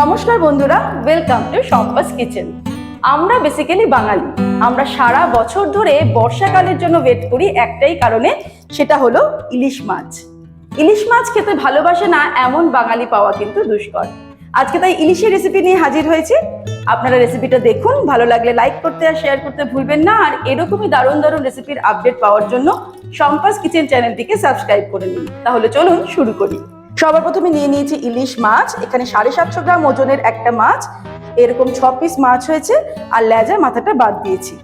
নমস্কার বন্ধুরা welcome to সম্পাস কিচেন আমরা বেসিক্যালি বাঙালি। আমরা সারা বছর ধরে বর্ষাকালের জন্য ওয়েট করি একটাই কারণে, সেটা হলো ইলিশ মাছ। ইলিশ মাছ খেতে ভালোবাসে না এমন বাঙালি পাওয়া কিন্তু দুষ্কর। আজকে তাই ইলিশের রেসিপি নিয়ে হাজির হয়েছি। আপনারা রেসিপিটা দেখুন, ভালো লাগলে লাইক করতে আর শেয়ার করতে ভুলবেন না। আর এরকমই দারুণ দারুণ রেসিপির আপডেট পাওয়ার জন্য সম্পাস কিচেন চ্যানেলটিকে সাবস্ক্রাইব করে নিন। তাহলে চলুন শুরু করি। সবার প্রথমে নিয়ে নিয়েছি ইলিশ মাছ। এখানে সাড়ে সাতশো গ্রাম ওজনের একটা মাছ। এরকম ছ পিস মাছ হয়েছে আর লেজা মাথাটা বাদ দিয়েছি।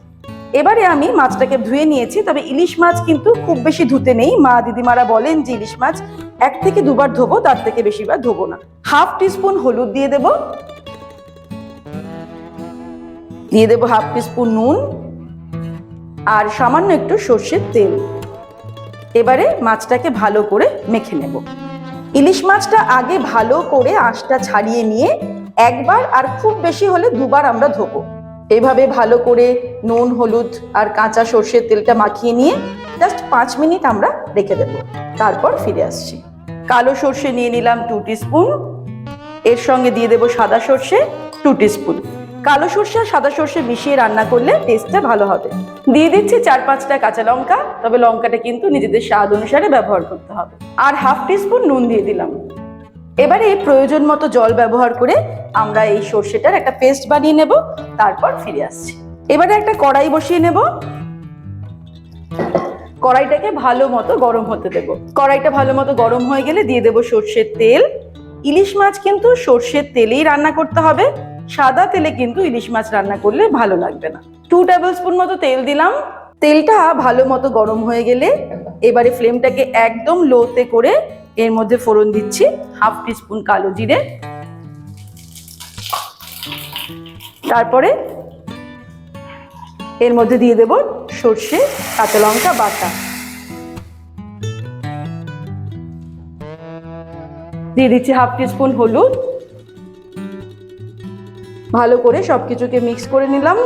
এবারে আমি মাছটাকে ধুয়ে নিয়েছি, তবে ইলিশ মাছ কিন্তু খুব বেশি ধুতে নেই। মা দিদিমারা বলেন যে ইলিশ মাছ এক থেকে দুবার ধোবো, তার থেকে বেশিবার ধোবো না। হাফ টিস্পুন হলুদ দিয়ে দেব। দিয়ে দেবো হাফ টিস্পুন নুন আর সামান্য একটু সর্ষের তেল। এবারে মাছটাকে ভালো করে মেখে নেব। ইলিশ মাছটা আগে ভালো করে আঁশটা ছাড়িয়ে নিয়ে একবার আর খুব বেশি হলে দুবার আমরা ধোবো। এভাবে ভালো করে নুন, হলুদ আর কাঁচা সর্ষের তেলটা মাখিয়ে নিয়ে জাস্ট পাঁচ মিনিট আমরা রেখে দেব। তারপর ফিরে আসছি। কালো সর্ষে নিয়ে নিলাম টু স্পুন এর সঙ্গে দিয়ে দেবো সাদা সর্ষে টু স্পুন কালো সর্ষে সাদা সর্ষে মিশিয়ে রান্না করলে টেস্টটা ভালো হবে। দিয়ে দিচ্ছি চার পাঁচটা কাঁচা লঙ্কা, তবে লঙ্কাটা কিন্তু নিজেদের স্বাদ অনুসারে ব্যবহার করতে হবে। আর হাফ টিস্পুন নুন দিয়ে দিলাম। এবারে এই প্রয়োজন মতো জল ব্যবহার করে আমরা এই সর্ষেটার একটা পেস্ট বানিয়ে নেব, তারপর ফিরে আসছি। এবারে একটা কড়াই বসিয়ে নেব। কড়াইটাকে ভালো মতো গরম হতে দেব। কড়াইটা ভালো মতো গরম হয়ে গেলে দিয়ে দেব সর্ষের তেল। ইলিশ মাছ কিন্তু সর্ষের তেলেই রান্না করতে হবে। সাদা তেলে কিন্তু ইলিশ মাছ রান্না করলে ভালো লাগবে না। টু টেবিল স্পুন মতো তেল দিলাম। তেলটা ভালো মতো গরম হয়ে গেলে এবারে ফ্লেমটাকে একদম লোতে করে এর মধ্যে ফোড়ন দিচ্ছি হাফ টিস্পুন কালো জিরে। তারপরে এর মধ্যে দিয়ে দেব সর্ষে, কাঁচা লঙ্কা, বাটা। দিয়ে দিচ্ছি হাফ টিস্পুন হলুদ। ভালো করে সবকিছুকে মিক্স করে নিলাম।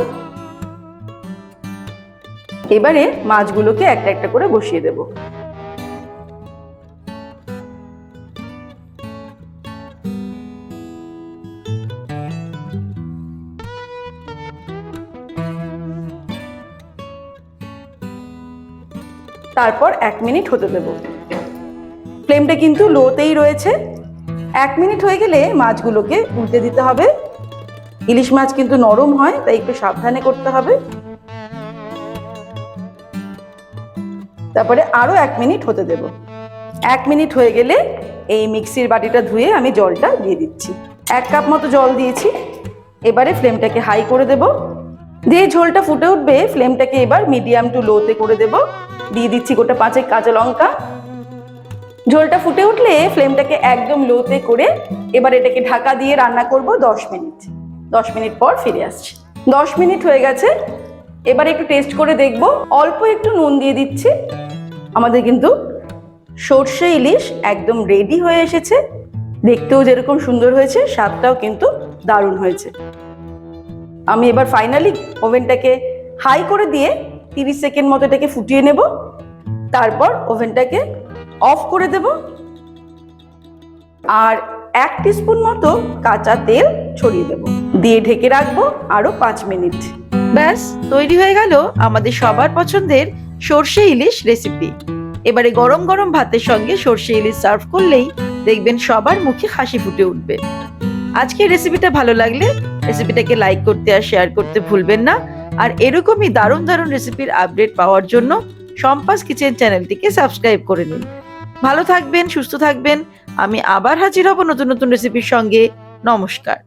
এবারে মাছগুলোকে একটা একটা করে বসিয়ে দেব। তারপর এক মিনিট হতে দেব। ফ্লেমটা কিন্তু লোতেই রয়েছে। এক মিনিট হয়ে গেলে মাছগুলোকে উল্টে দিতে হবে। ইলিশ মাছ কিন্তু নরম হয়, তাই একটু সাবধানে করতে হবে। তারপরে আরও এক মিনিট হতে দেব। এক মিনিট হয়ে গেলে এই মিক্সির বাটিটা ধুয়ে আমি জলটা দিয়ে দিচ্ছি। এক কাপ মতো জল দিয়েছি, এবারে ফ্লেমটাকে হাই করে দেব। দিয়ে ঝোলটা ফুটে উঠবে, ফ্লেমটাকে এবার মিডিয়াম টু লোতে করে দেব। দিয়ে দিচ্ছি গোটা পাঁচেক কাঁচা লঙ্কা। ঝোলটা ফুটে উঠলে ফ্লেমটাকে একদম লোতে করে এবার এটাকে ঢাকা দিয়ে রান্না করব দশ মিনিট। দশ মিনিট পর ফিরে আসছি। দশ মিনিট হয়ে গেছে, এবার একটু টেস্ট করে দেখব। অল্প একটু নুন দিয়ে দিচ্ছি। আমাদের কিন্তু সর্ষে ইলিশ একদম রেডি হয়ে এসেছে। দেখতেও যেরকম সুন্দর হয়েছে, স্বাদটাও কিন্তু দারুণ হয়েছে। আমি এবার ফাইনালি ওভেনটাকে হাই করে দিয়ে তিরিশ সেকেন্ড মতো এটাকে ফুটিয়ে নেব। তারপর ওভেনটাকে অফ করে দেব। আর এক টিস্পুন মতো কাঁচা তেল ছড়িয়ে দেব। দিয়ে ঢেকে রাখব আরও পাঁচ মিনিট। ব্যাস, তৈরি হয়ে গেল আমাদের সবার পছন্দের সর্ষে ইলিশ রেসিপি এবারে গরম গরম ভাতের সঙ্গে সর্ষে ইলিশ সার্ভ করলেই দেখবেন সবার মুখে হাসি ফুটে উঠবে। আজকে রেসিপিটা ভালো লাগলে রেসিপিটাকে লাইক করতে আর শেয়ার করতে ভুলবেন না। আর এরকমই দারুণ দারুণ রেসিপির আপডেট পাওয়ার জন্য সম্পাস কিচেন চ্যানেলটিকে সাবস্ক্রাইব করে নিন। ভালো থাকবেন, সুস্থ থাকবেন। আমি আবার হাজির হব নতুন নতুন রেসিপির সঙ্গে। নমস্কার।